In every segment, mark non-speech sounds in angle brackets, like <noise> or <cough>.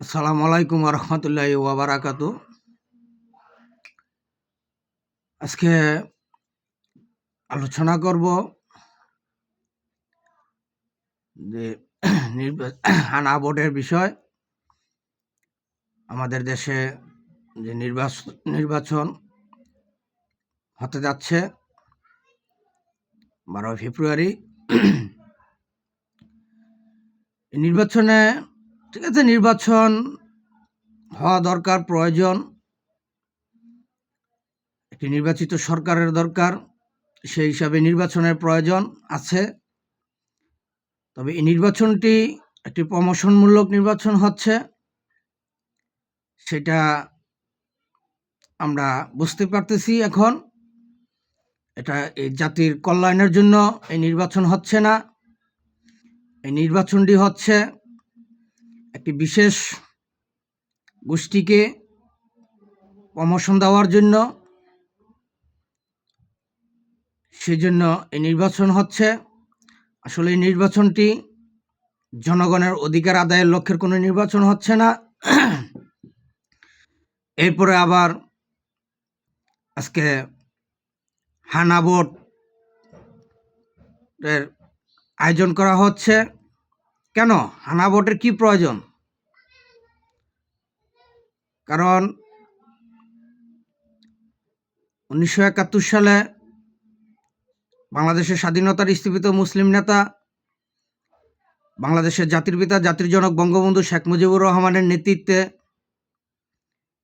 আসসালামু আলাইকুম রহমতুল্লাহ ওয়াবারাকাতু আজকে আলোচনা করব যে হানা বোর্ডের বিষয়। আমাদের দেশে যে নির্বাচন নির্বাচন হতে যাচ্ছে বারোই ফেব্রুয়ারি। নির্বাচনে ঠিক আছে, নির্বাচন হওয়া দরকার, প্রয়োজন। একটি নির্বাচিত সরকারের দরকার, সেই হিসাবে নির্বাচনের প্রয়োজন আছে। তবে এই নির্বাচনটি একটি প্রমোশনমূলক নির্বাচন হচ্ছে, সেটা আমরা বুঝতে পারতেছি এখন। এটা এই জাতির কল্যাণের জন্য এই নির্বাচন হচ্ছে না। এই নির্বাচনটি হচ্ছে একটি বিশেষ গোষ্ঠীকে প্রমোশন দেওয়ার জন্য সেজন্য এই নির্বাচন হচ্ছে। আসলে এই নির্বাচনটি জনগণের অধিকার আদায়ের লক্ষ্যের কোনো নির্বাচন হচ্ছে না। এরপরে আবার আজকে হানা ভোট এর আয়োজন করা হচ্ছে। কেন? হানা ভোটের কি প্রয়োজন? কারণ উনিশশো একাত্তর সালে বাংলাদেশের স্বাধীনতার স্থীপিত মুসলিম নেতা, বাংলাদেশের জাতির পিতা, জাতির জনক বঙ্গবন্ধু শেখ মুজিবুর রহমানের নেতৃত্বে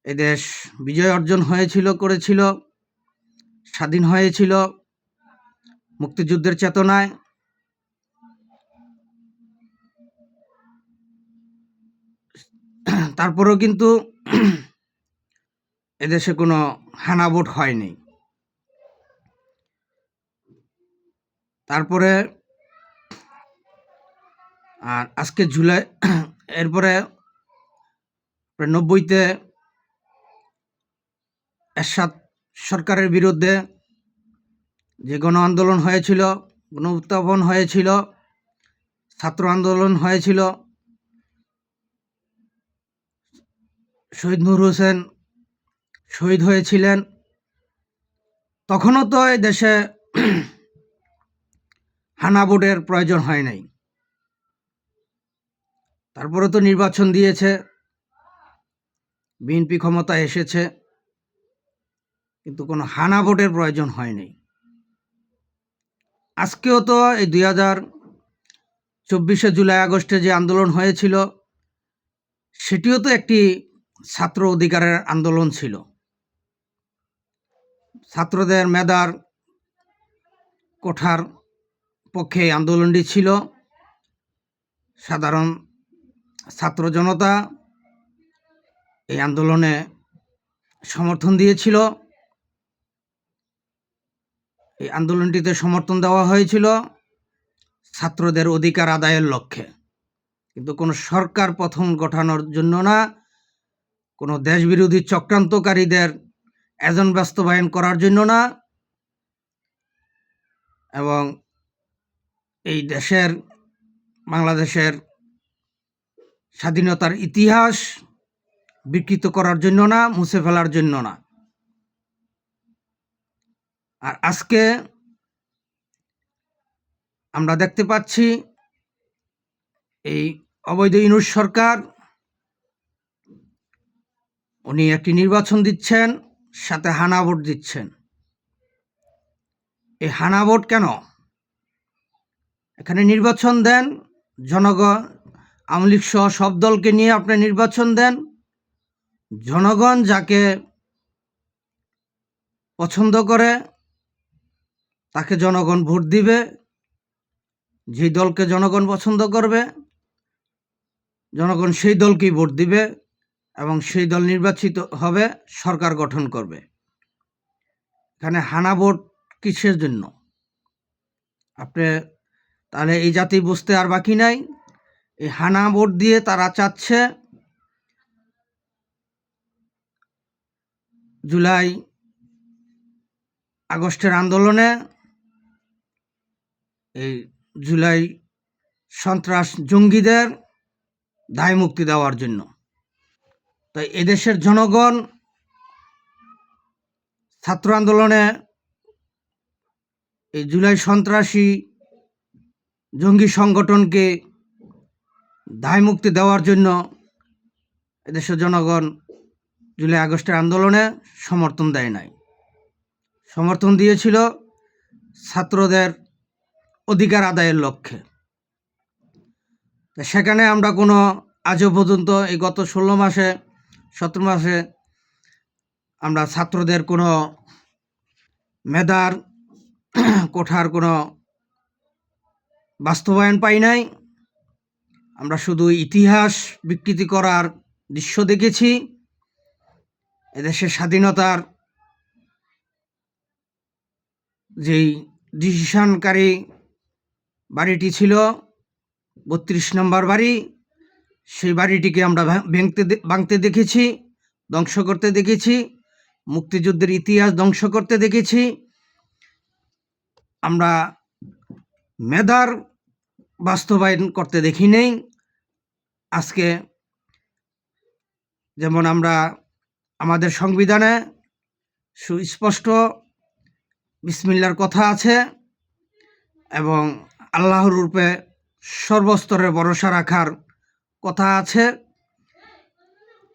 এদেশ বিজয় অর্জন হয়েছিল, করেছিল, স্বাধীন হয়েছিল মুক্তিযুদ্ধের চেতনায়। তারপরেও কিন্তু <clears throat> এদেশে কোনো হানা ভোট হয়নি। তারপরে আর আজকে জুলাই <clears throat> এরপরে নব্বইতে এরশাদ সরকারের বিরুদ্ধে যে গণ আন্দোলন হয়েছিল, গণ উত্থাপন হয়েছিল, ছাত্র আন্দোলন হয়েছিল শহীদ নূর হোসেন শহীদ হয়েছিলেন। তখনও তো এই দেশে হানা বোর্ডের প্রয়োজন হয় নাই। তারপরে তো নির্বাচন দিয়েছে। বিএনপি ক্ষমতায় এসেছে, কিন্তু কোনো হানা ভোটের প্রয়োজন হয়নি আজকেও তো এই দুই হাজার চব্বিশে জুলাই, আগস্টে যে আন্দোলন হয়েছিল, সেটিও তো একটি ছাত্র অধিকারের আন্দোলন ছিল। ছাত্রদের মেধার কোঠার পক্ষে আন্দোলনটি ছিল। সাধারণ ছাত্র জনতা এই আন্দোলনে সমর্থন দিয়েছিল। এই আন্দোলনটিতে সমর্থন দেওয়া হয়েছিল ছাত্রদের অধিকার আদায়ের লক্ষ্যে। কিন্তু কোনো সরকার প্রথম গঠানোর জন্য না কোনো দেশবিরোধী চক্রান্তকারীদের এজেন্ট বাস্তবায়ন করার জন্য না। এবং এই দেশের, বাংলাদেশের স্বাধীনতার ইতিহাস বিকৃত করার জন্য না, মুছে ফেলার জন্য না। আর আজকে আমরা দেখতে পাচ্ছি এই অবৈধ ইনুস সরকার উনি একটি নির্বাচন দিচ্ছেন, সাথে হানা ভোট দিচ্ছেন। এই হানা ভোট কেন? এখানে নির্বাচন দেন জনগণ আওয়ামী লীগ সহ সব দলকে নিয়ে আপনি নির্বাচন দেন। জনগণ যাকে পছন্দ করে, তাকে জনগণ ভোট দিবে। যে দলকে জনগণ পছন্দ করবে, জনগণ সেই দলকেই ভোট দিবে। এবং সেই দল নির্বাচিত হবে, সরকার গঠন করবে। এখানে হানা ভোট কিসের জন্য? আপনি তাহলে এই জাতি বুঝতে আর বাকি নাই। এই হানা ভোট দিয়ে তারা চাচ্ছে জুলাই, আগস্টের আন্দোলনে এই জুলাই সন্ত্রাস জঙ্গিদের দায় মুক্তি দেওয়ার জন্য। তাই এদেশের জনগণ ছাত্র আন্দোলনে এই জুলাই সন্ত্রাসী জঙ্গি সংগঠনকে দায় মুক্তি দেওয়ার জন্য এদেশের জনগণ জুলাই আগস্টের আন্দোলনে সমর্থন দেয় নাই। সমর্থন দিয়েছিল ছাত্রদের অধিকার আদায়ের লক্ষ্যে। সেখানে আমরা কোনো আজও পর্যন্ত এই গত ষোলো মাসে সতেরো মাসে আমরা ছাত্রদের কোনো মেধার <clears throat> কোঠার কোনো বাস্তবায়ন পাই নাই। আমরা শুধু ইতিহাস বিকৃতি করার দৃশ্য দেখেছি। এদেশের স্বাধীনতার যেই ডিসিশনকারী বাড়িটি ছিল, বত্রিশ নম্বর বাড়ি সেই বাড়িটিকে আমরা ভেঙতে ভাঙতে দেখেছি, ধ্বংস করতে দেখেছি, মুক্তিযুদ্ধের ইতিহাস ধ্বংস করতে দেখেছি। আমরা মেধার বাস্তবায়ন করতে দেখি নেই। আজকে যেমন আমরা আমাদের সংবিধানে সুস্পষ্ট বিসমিল্লার কথা আছে এবং আল্লাহর রূপে সর্বস্তরে ভরসা রাখার কথা আছে।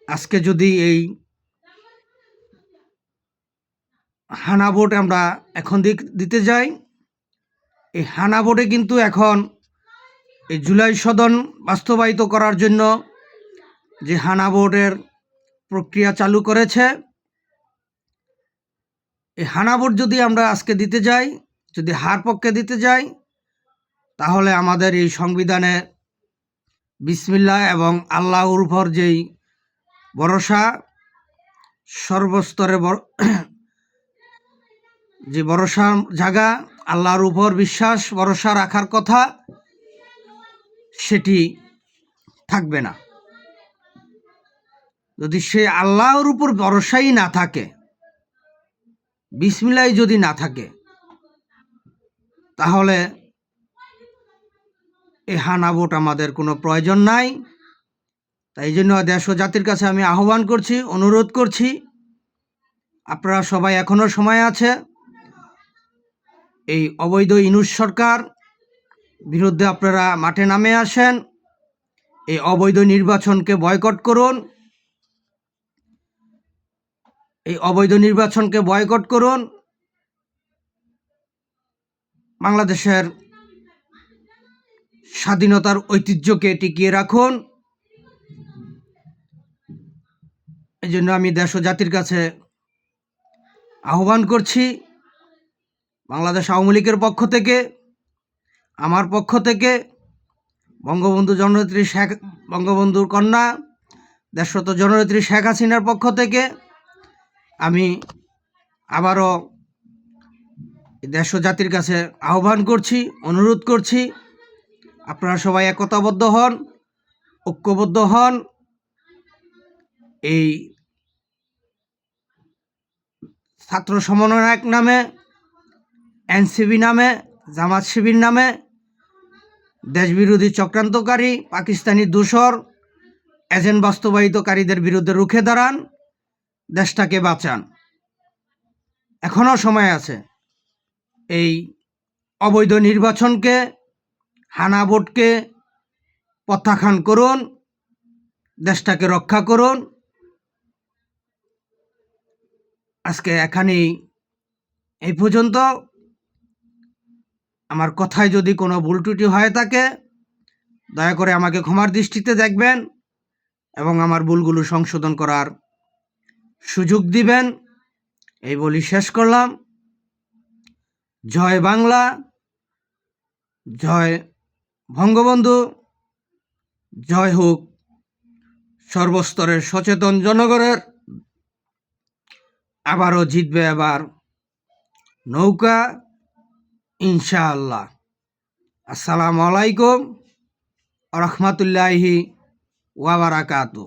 আজকে যদি এই হানা ভোট আমরা এখন দিতে যাই, এই হানা ভোটে কিন্তু এখন এই জুলাই সদন বাস্তবায়িত করার জন্য যে হানা ভোটের প্রক্রিয়া চালু করেছে, এই হানা ভোট যদি আমরা আজকে দিতে যাই, যদি হার পক্ষে দিতে যাই, তাহলে আমাদের এই সংবিধানে বিসমিল্লা এবং আল্লাহর উপর যেই ভরসা, সর্বস্তরে যে ভরসা জাগা, আল্লাহর উপর বিশ্বাস, ভরসা রাখার কথা, সেটি থাকবে না। যদি সে আল্লাহর উপর ভরসাই না থাকে বিসমিল্লাই যদি না থাকে, তাহলে এই হানা ভোট আমাদের কোনো প্রয়োজন নাই। তাই জন্য দেশ ও জাতির কাছে আমি আহ্বান করছি, অনুরোধ করছি। আপনারা সবাই এখনও সময় আছে। এই অবৈধ ইনুস সরকার বিরুদ্ধে আপনারা মাঠে নামে আসেন। এই অবৈধ নির্বাচনকে বয়কট করুন। এই অবৈধ নির্বাচনকে বয়কট করুন। বাংলাদেশের স্বাধীনতার ঐতিহ্যকে টিকিয়ে রাখুন। এই জন্য আমি দেশ ও জাতির কাছে আহ্বান করছি, বাংলাদেশ আওয়ামী লীগের পক্ষ থেকে, আমার পক্ষ থেকে, বঙ্গবন্ধু জননেত্রী শেখ বঙ্গবন্ধুর কন্যা, দেশরত জননেত্রী শেখ হাসিনার পক্ষ থেকে আমি আবারও দেশ জাতির কাছে আহ্বান করছি, অনুরোধ করছি। আপনারা সবাই একতাবদ্ধ হন, ঐক্যবদ্ধ হন। এই ছাত্র সমন্বয়ক নামে এনসিবি নামে, জামাত শিবির নামে, দেশবিরোধী চক্রান্তকারী, পাকিস্তানি দূষর, এজেন্ট বাস্তবায়িতকারীদের বিরুদ্ধে রুখে দাঁড়ান, দেশটাকে বাঁচান। এখনও সময় আছে এই অবৈধ নির্বাচনকে হানা ভোটকে প্রত্যাখ্যান করুন, দেশটাকে রক্ষা করুন। আজকে এখানেই এই পর্যন্ত। আমার কথায় যদি কোনো ভুল ত্রুটি হয়ে থাকে, দয়া করে আমাকে ক্ষমার দৃষ্টিতে দেখবেন এবং আমার ভুলগুলো সংশোধন করার সুযোগ দিবেন। এই বলি শেষ করলাম। জয় বাংলা, জয় বঙ্গবন্ধু, জয় হোক। সর্বস্তরের সচেতন জনগণের আবারও জিতবে এবার নৌকা, ইনশাআল্লাহ। আসসালামু আলাইকুম রহমতুল্লাহি ওয়াবারাকাতু